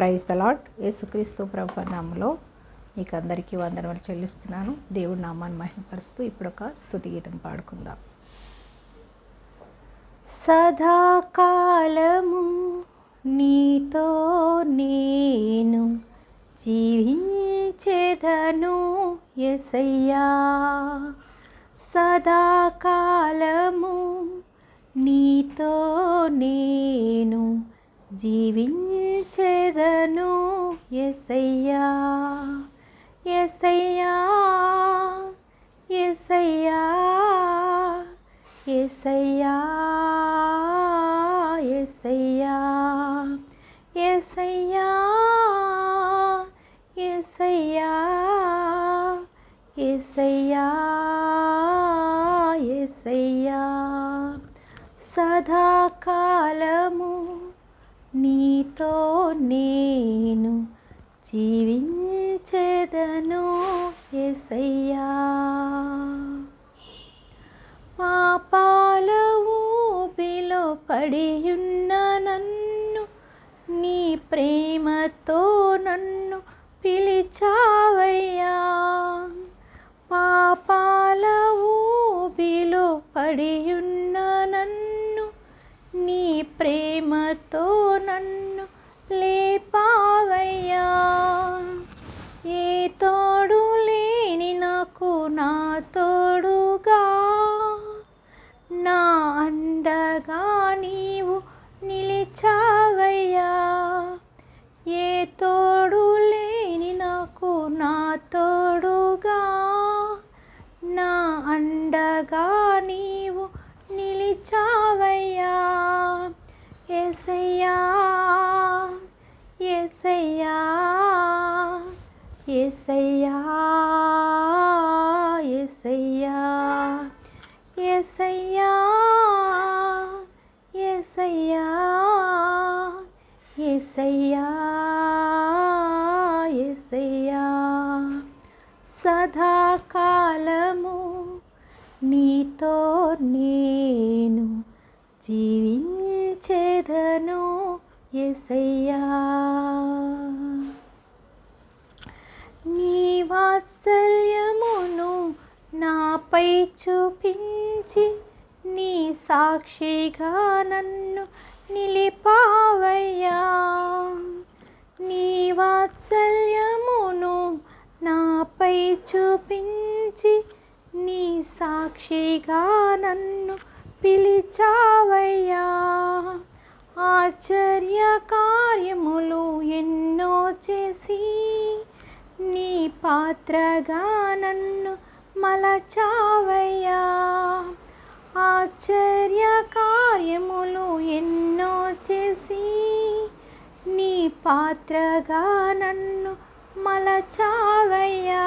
Praise the lot యేసుక్రీస్తు ప్రభునామంలో మీకు అందరికీ వందనములు చెల్లిస్తున్నాను. దేవుడి నామాన్ని మహిమపరుస్తూ ఇప్పుడు ఒక స్థుతి గీతం పాడుకుందాం. సదాకాలము నీతో నేను జీవించేదను ఎసయ్యా సదాకాలము నీతో నేను జీవించేదను ఎసయ్యా ఎసయ్యా ఎసయ్యా ఎసయ్యా ఎసయ్యా ఎసయ్యా ఎసయ్యా ఎసయ్యా ఎసయ్యా సదాకాలము నీతో నేను జీవించేదను ఎసయ్యా పాపాల ఊబిలో పడియున్న నన్ను నీ ప్రేమతో నన్ను పిలి ప్రేమతో నన్ను లేపావయ్యా. ఏ తోడు లేని నాకు నా తోడుగా. నా అండగా నీవు నిలిచావయ్యా. ఏ తోడు లేని నాకు నా తోడుగా. నా అండగా నీవు నిలిచావయ్యా. కాలము నీతో నేను జీవించేదను ఎసయ్యా నీ వాత్సల్యమును నాపై చూపించి నీ సాక్షిగా నన్ను నిలిపావయ్యా. సాక్షిగా నన్ను పిలిచావయ్యా. ఆశ్చర్య కార్యములు ఎన్నో చేసి నీ పాత్రగా నన్ను మలచావయ్యా. ఆశ్చర్య కార్యములు ఎన్నో చేసి నీ పాత్రగా నన్ను మలచావయ్యా.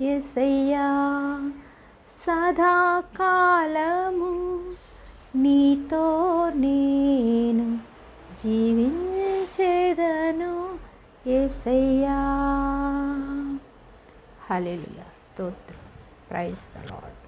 ఎసయ్యా సదాకాలము నీతో నేను జీవించేదను ఎసయ్యా హల్లెలూయా. స్తోత్రం. Praise the lord